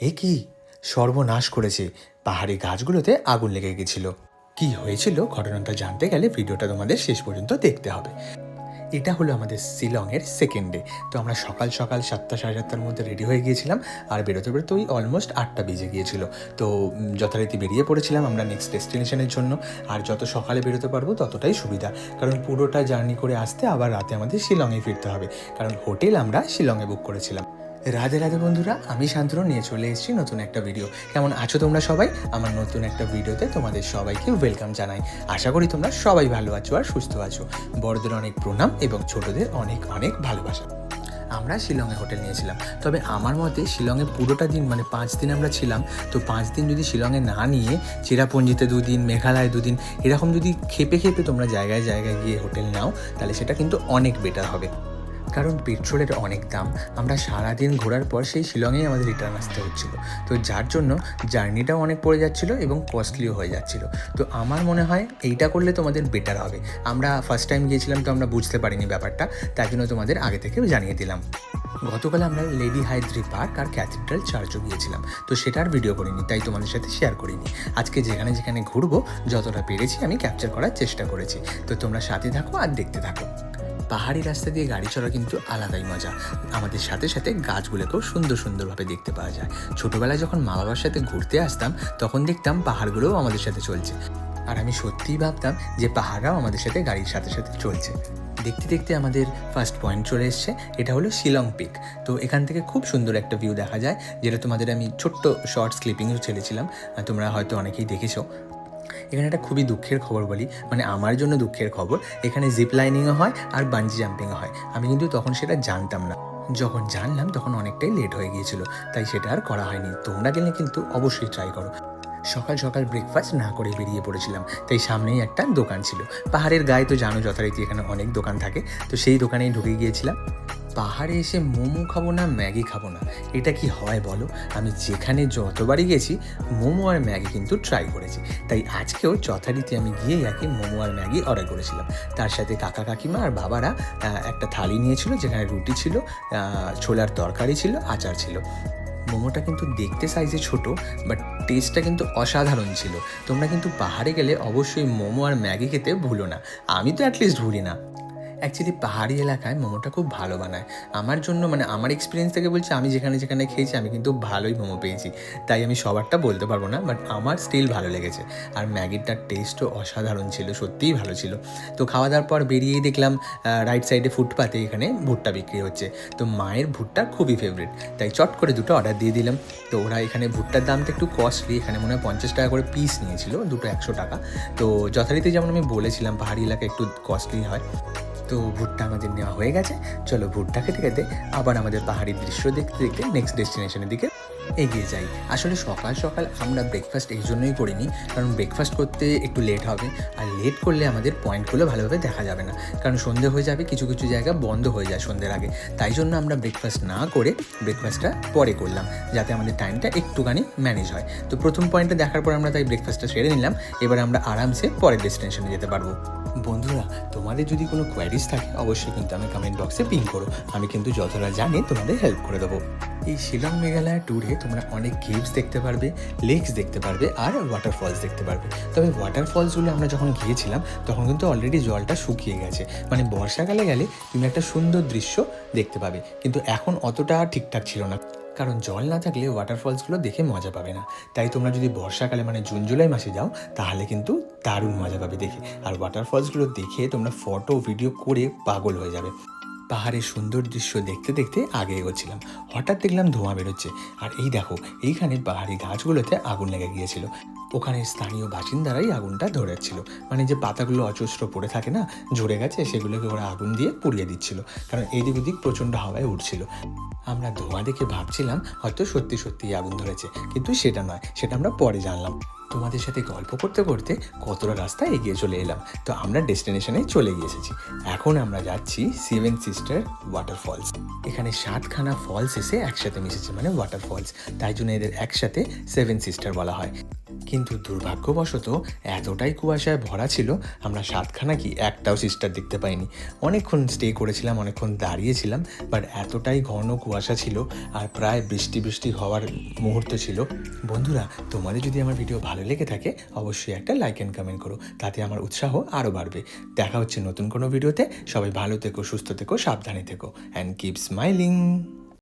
এ কি? সর্বনাশ করেছে। পাহাড়ি গাছগুলোতে আগুন লেগে গেছিল। কি হয়েছিল ঘটনাটা জানতে গেলে ভিডিওটা তোমাদের শেষ পর্যন্ত দেখতে হবে। এটা হলো আমাদের শিলংয়ের সেকেন্ড ডে তো আমরা সকাল সকাল সাতটা সাড়ে সাতটার মধ্যে রেডি হয়ে গিয়েছিলাম আর বেরোতে বেরোতে ওই অলমোস্ট আটটা বেজে গিয়েছিল। তো যথারীতি বেরিয়ে পড়েছিলাম আমরা নেক্সট ডেস্টিনেশনের জন্য। আর যত সকালে বেরোতে পারব ততটাই সুবিধা। কারণ পুরোটা জার্নি করে আসতে আবার রাতে আমাদের শিলংয়ে ফিরতে হবে। কারণ হোটেল আমরা শিলংয়ে বুক করেছিলাম। রাধে রাধে বন্ধুরা, আমি শান্তনু নিয়ে চলে এসেছি নতুন একটা ভিডিও কেমন আছো তোমরা সবাই? আমার নতুন একটা ভিডিওতে তোমাদের সবাইকে ওয়েলকাম জানাই। আশা করি তোমরা সবাই ভালো আছো আর সুস্থ আছো। বড়দের অনেক প্রণাম এবং ছোটদের অনেক অনেক ভালোবাসা। আমরা শিলংয়ে হোটেল নিয়েছিলাম। তবে আমার মতে শিলংয়ে পুরোটা দিন মানে পাঁচ দিন আমরা ছিলাম। তো পাঁচ দিন যদি শিলংয়ে না নিয়ে চেরাপুঞ্জিতে দুদিন, মেঘালয় দুদিন, এরকম যদি খেপে খেপে তোমরা জায়গায় জায়গায় গিয়ে হোটেল নাও, তাহলে সেটা কিন্তু অনেক বেটার হবে। কারণ পেট্রোলের অনেক দাম। আমরা সারাদিন ঘোরার পর সেই শিলংয়েই আমাদের রিটার্ন আসতে হচ্ছিল। তো যার জন্য জার্নিটাও অনেক পড়ে যাচ্ছিল এবং কস্টলিও হয়ে যাচ্ছিল। তো আমার মনে হয় এইটা করলে তোমাদের বেটার হবে। আমরা ফার্স্ট টাইম গিয়েছিলাম তো আমরা বুঝতে পারিনি ব্যাপারটা তাই জন্য তোমাদের আগে থেকে জানিয়ে দিলাম। গতকাল আমরা লেডি হাইদ্রি পার্ক আর ক্যাথিড্রাল চার্চও গিয়েছিলাম। তো সেটার ভিডিও করিনি, তাই তোমাদের সাথে শেয়ার করিনি। আজকে যেখানে যেখানে ঘুরবো, যতটা পেরেছি আমি ক্যাপচার করার চেষ্টা করেছি। তো তোমরা সাথে থাকো আর দেখতে থাকো। পাহাড়ি রাস্তা দিয়ে গাড়ি চলা কিন্তু আলাদাই মজা। আমাদের সাথে সাথে গাছগুলোকেও সুন্দর সুন্দরভাবে দেখতে পাওয়া যায়। ছোটোবেলায় যখন মা বাবার সাথে ঘুরতে আসতাম, তখন দেখতাম পাহাড়গুলোও আমাদের সাথে চলছে। আর আমি সত্যিই ভাবতাম যে পাহাড়াও আমাদের সাথে গাড়ির সাথে সাথে চলছে। দেখতে দেখতে আমাদের ফার্স্ট পয়েন্ট চলে এসছে, এটা হলো শিলং পিক তো এখান থেকে খুব সুন্দর একটা ভিউ দেখা যায়, যেটা তোমাদের আমি ছোট্ট শর্টস ক্লিপিংও ছেড়েছিলাম। তোমরা হয়তো অনেকেই দেখেছ। এখানে একটা খুবই দুঃখের খবর বলি মানে আমার জন্য দুঃখের খবর, এখানে জিপ লাইনিংও হয় আর বাঞ্জি জাম্পিংও হয়। আমি কিন্তু তখন সেটা জানতাম না। যখন জানলাম তখন অনেকটাই লেট হয়ে গিয়েছিল, তাই সেটা আর করা হয়নি। তোমরা গেলে কিন্তু অবশ্যই ট্রাই করো। সকাল সকাল ব্রেকফাস্ট না করে বেরিয়ে পড়েছিলাম, তাই সামনেই একটা দোকান ছিল। পাহাড়ের গায়ে তো জানো যথারীতি এখানে অনেক দোকান থাকে, তো সেই দোকানেই ঢুকে গিয়েছিলাম। পাহাড়ে এসে মোমো খাব না, ম্যাগি খাব না? এটা কি হয় বলো? আমি যেখানে যতবারই গেছি, মোমো আর ম্যাগি কিন্তু ট্রাই করেছি। তাই আজকেও যথারীতি আমি গিয়ে একে মোমো আর ম্যাগি অর্ডার করেছিলাম। তার সাথে কাকা কাকিমা আর বাবারা একটা থালি নিয়েছিল, যেখানে রুটি ছিল ছোলার তরকারি ছিল, আচার ছিল। মোমোটা কিন্তু দেখতে সাইজে ছোট বাট টেস্টটা কিন্তু অসাধারণ ছিল। তোমরা কিন্তু পাহাড়ে গেলে অবশ্যই মোমো আর ম্যাগি খেতে ভুলো না। আমি তো অ্যাটলিস্ট ভুলি না। অ্যাকচুয়ালি পাহাড়ি এলাকায় মোমোটা খুব ভালো বানায়। আমার জন্য মানে আমার এক্সপিরিয়েন্স থেকে বলছি, আমি যেখানে যেখানে খেয়েছি, আমি কিন্তু ভালোই মোমো পেয়েছি। তাই আমি সবারটা বলতে পারব না বাট আমার স্টিল ভালো লেগেছে। আর ম্যাগিটার টেস্টও অসাধারণ ছিল, সত্যিই ভালো ছিল। তো খাওয়া দাওয়ার পর বেরিয়েই দেখলাম রাইট সাইডে ফুটপাতে এখানে ভুট্টা বিক্রি হচ্ছে। তো মায়ের ভুট্টা খুবই ফেভারিট তাই চট করে দুটো অর্ডার দিয়ে দিলাম। তো ওরা এখানে ভুট্টার দামটা একটু কস্টলি এখানে মনে হয় পঞ্চাশ টাকা করে পিস নিয়েছিল, দুটো একশো টাকা। তো যথারীতি যেমন আমি বলেছিলাম, পাহাড়ি এলাকা একটু কস্টলি হয়। তো ভুট্টা আমাদের নেওয়া হয়ে গেছে। চলো ভুট্টা খেতে খেতে আবার আমাদের পাহাড়ি দৃশ্য দেখতে দেখতে নেক্সট ডেস্টিনেশনের দিকে এগিয়ে যাই। আসলে সকাল সকাল আমরা ব্রেকফাস্ট এই জন্যই করিনি, কারণ ব্রেকফাস্ট করতে একটু লেট হবে। আর লেট করলে আমাদের পয়েন্টগুলো ভালোভাবে দেখা যাবে না। কারণ সন্ধে হয়ে যাবে, কিছু কিছু জায়গা বন্ধ হয়ে যায় সন্ধ্যের আগে। তাই জন্য আমরা ব্রেকফাস্ট না করে ব্রেকফাস্টটা পরে করলাম, যাতে আমাদের টাইমটা একটুখানি ম্যানেজ হয়। তো প্রথম পয়েন্টটা দেখার পর আমরা তাই ব্রেকফাস্টটা সেরে নিলাম। এবার আমরা আরামসে পরের ডেস্টিনেশনে যেতে পারব। বন্ধুরা, তোমাদের যদি কোনো কোয়ারিজ থাকে, অবশ্যই কিন্তু আমি কমেন্ট বক্সে পিন করো। আমি কিন্তু যতটা জানি তোমাদের হেল্প করে দেবো। এই শিলং মেঘালয় ট্যুরে তোমরা অনেক কেভস দেখতে পারবে লেকস দেখতে পারবে, আর ওয়াটারফলস দেখতে পারবে। তবে ওয়াটারফলসগুলো আমরা যখন গিয়েছিলাম, তখন কিন্তু অলরেডি জলটা শুকিয়ে গেছে। মানে বর্ষাকালে গেলে তুমি একটা সুন্দর দৃশ্য দেখতে পাবে। কিন্তু এখন অতটা ঠিকঠাক ছিল না। কারণ জল না থাকলে ওয়াটারফলসগুলো দেখে মজা পাবে না। তাই তোমরা যদি বর্ষাকালে মানে জুন, জুলাই মাসে যাও, তাহলে কিন্তু দারুণ মজা পাবে দেখে। আর ওয়াটারফলসগুলো দেখে তোমরা ফটো ভিডিও করে পাগল হয়ে যাবে। পাহাড়ের সুন্দর দৃশ্য দেখতে দেখতে আগে এগোচ্ছিলাম। হঠাৎ দেখলাম ধোঁয়া বেরোচ্ছে। আর এই দেখো এইখানে পাহাড়ি গাছগুলোতে আগুন লেগে গিয়েছিল। ওখানে স্থানীয় বাসিন্দারাই আগুনটা ধরেছিল মানে যে পাতাগুলো অজস্র পড়ে থাকে না, ঝরে গেছে, সেগুলোকে ওরা আগুন দিয়ে পুড়িয়ে দিচ্ছিল। কারণ এদিক ওদিক প্রচণ্ড হাওয়ায় উঠছিল আমরা ধোঁয়া দেখে ভাবছিলাম, হয়তো সত্যি সত্যি আগুন ধরেছে। কিন্তু সেটা নয়, সেটা আমরা পরে জানলাম। তোমাদের সাথে গল্প করতে করতে কতটা রাস্তা এগিয়ে চলে এলাম। তো আমরা ডেস্টিনেশনে চলে গিয়ে এসেছি এখন আমরা যাচ্ছি সেভেন সিস্টার ওয়াটারফলস এখানে সাতখানা ফলস এসে একসাথে মিশেছে মানে ওয়াটারফলস তাই জন্য এদের একসাথে সেভেন সিস্টার বলা হয়। কিন্তু দুর্ভাগ্যবশত এতটাই কুয়াশায় ভরা ছিল, আমরা সাতখানা কি একটাও সিস্টার দেখতে পাইনি। অনেকক্ষণ স্টে করেছিলাম, অনেকক্ষণ দাঁড়িয়েছিলাম বাট এতটাই ঘন কুয়াশা ছিল আর প্রায় বৃষ্টি বৃষ্টি হওয়ার মুহূর্ত ছিল। বন্ধুরা, তোমাদের যদি আমার ভিডিও ভালো লেগে থাকে, অবশ্যই একটা লাইক অ্যান্ড কমেন্ট করো, তাতে আমার উৎসাহ আরও বাড়বে। দেখা হচ্ছে নতুন কোনো ভিডিওতে সবাই ভালো থেকো, সুস্থ থেকো, সাবধানে থেকো অ্যান্ড কিপ স্মাইলিং